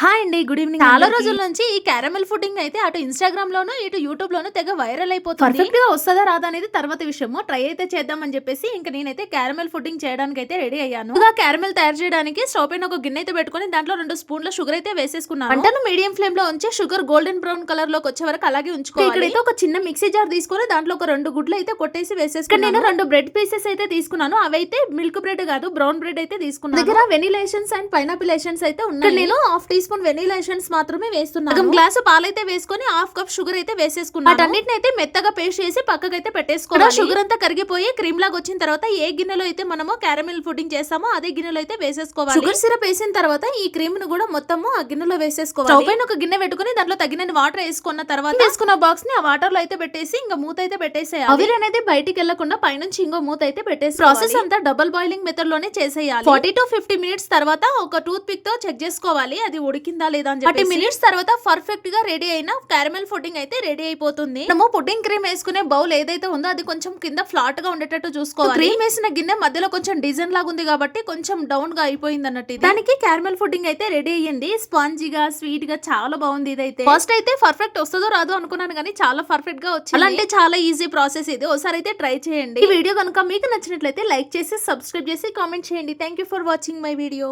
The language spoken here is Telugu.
హాయ్ అండి గుడ్ ఈవినింగ్ చాలా. రోజుల నుంచి ఈ క్యారమెల్ ఫుడ్డింగ్ అయితే అటు ఇన్స్టాగ్రామ్ లోను ఇటు యూట్యూబ్ లోను తెగ వైరల్ అయిపోతుంది. పర్ఫెక్ట్గా వస్తుందా రాదా అనేది తర్వాత విషయము. ట్రై అయితే చేద్దామని చెప్పేసి ఇంకా నేనైతే క్యారమెల్ ఫుడ్డింగ్ చేయడానికి అయితే రెడీ అయ్యాను. ముందుగా క్యారమెల్ తయారు చేయడానికి స్టవ్ పైన ఒక గిన్నె అయితే పెట్టుకొని దాంట్లో రెండు స్పూన్ల షుగర్ అయితే వేసేసుకున్నాను. మంటను మీడియం ఫ్లేమ్లో ఉంచి షుగర్ గోల్డెన్ బ్రౌన్ కలర్లోకి వచ్చే వరకు అలాగే ఉంచుకోవాలి. ఇక్కడైతే ఒక చిన్న మిక్సీ జార్ తీసుకొని దాంట్లో ఒక రెండు గుడ్లు అయితే కొట్టేసి వేసేసుకున్నాను నేను రెండు బ్రెడ్ పీసెస్ అయితే తీసుకున్నాను. అవి అయితే మిల్క్ బ్రెడ్ కాదు బ్రౌన్ బ్రెడ్ అయితే తీసుకున్నాను. దగ్గర వెనీలా ఎసెన్స్ అండ్ పైనాపిల్ అయితే ఉన్నాయి. నేను half tea spoon vanilla essence మాత్రమే వేస్తున్నాను. సగం గ్లాసు పాలైతే వేసుకొని హాఫ్ కప్ షుగర్ అయితే వేసేసుకున్నాను. వాటన్నిటిని అయితే మెత్తగా పేస్ట్ చేసి పక్కకైతే పెట్టేసుకోవాలి. షుగర్ అంతా కరిగిపోయి క్రీమ్ లాగా వచ్చిన తర్వాత ఏ గిన్నెలో అయితే మనము క్యారమెల్ ఫుడ్డింగ్ చేస్తామో అదే గిన్నెలో అయితే వేసేసుకోవాలి. షుగర్ సిరప్ వేసిన తర్వాత ఈ క్రీమ్ను కూడా మొత్తము ఆ గిన్నెలో స్టవ్ వేసేసుకోవాలి పైన ఒక గిన్నె పెట్టుకుని దాంట్లో తగినన్ని వాటర్ వేసుకున్న తర్వాత వేసుకున్న బాక్స్ని ఆ వాటర్లో అయితే పెట్టేసి ఇంకా మూత అయితే పెట్టేసేయాలి. ఆవిరి అనేది బయటికి వెళ్ళకుండా పైనుంచి ఇంకో మూత అయితే పెట్టేసి ప్రాసెస్ అంతా డబుల్ బాయిలింగ్ మెథడ్లోనే చేసేయాలి. ఫార్టీ టు ఫిఫ్టీ మినిట్స్ తర్వాత ఒక టూత్ పిక్తో చెక్ చేసుకోవాలి. అది ఉడికిందా లేదా అని థర్టీ మినిట్స్ తర్వాత పర్ఫెక్ట్గా రెడీ అయిన క్యారమెల్ ఫుడ్డింగ్ అయితే రెడీ అయిపోతుంది. మనము పుడ్డింగ్ క్రీమ్ వేసుకునే బౌల్ ఏదైతే ఉందో అది కొంచెం కింద ఫ్లాట్గా ఉండేటట్టు చూసుకోవాలి. క్రీమ్ వేసిన గిన్నె మధ్యలో కొంచెం డిజైన్ లాగా ఉంది కాబట్టి కొంచెం డౌన్గా అయిపోయింది అన్నట్టు. దానికి క్యారమెల్ ఫుడ్డింగ్ అయితే రెడీ అయ్యింది. స్పాంజీగా స్వీట్గా చాలా బాగుంది ఇదైతే. ఫస్ట్ అయితే పర్ఫెక్ట్ వస్తుందో రాదో అనుకున్నాను కానీ చాలా పర్ఫెక్ట్గా వచ్చింది. అలా అంటే చాలా ఈజీ ప్రాసెస్ ఇది. ఒకసారి అయితే ట్రై చేయండి. ఈ వీడియో కనుక మీకు నచ్చినట్లయితే లైక్ చేసి సబ్స్క్రైబ్ చేసి కామెంట్ చేయండి. Thank you for watching my video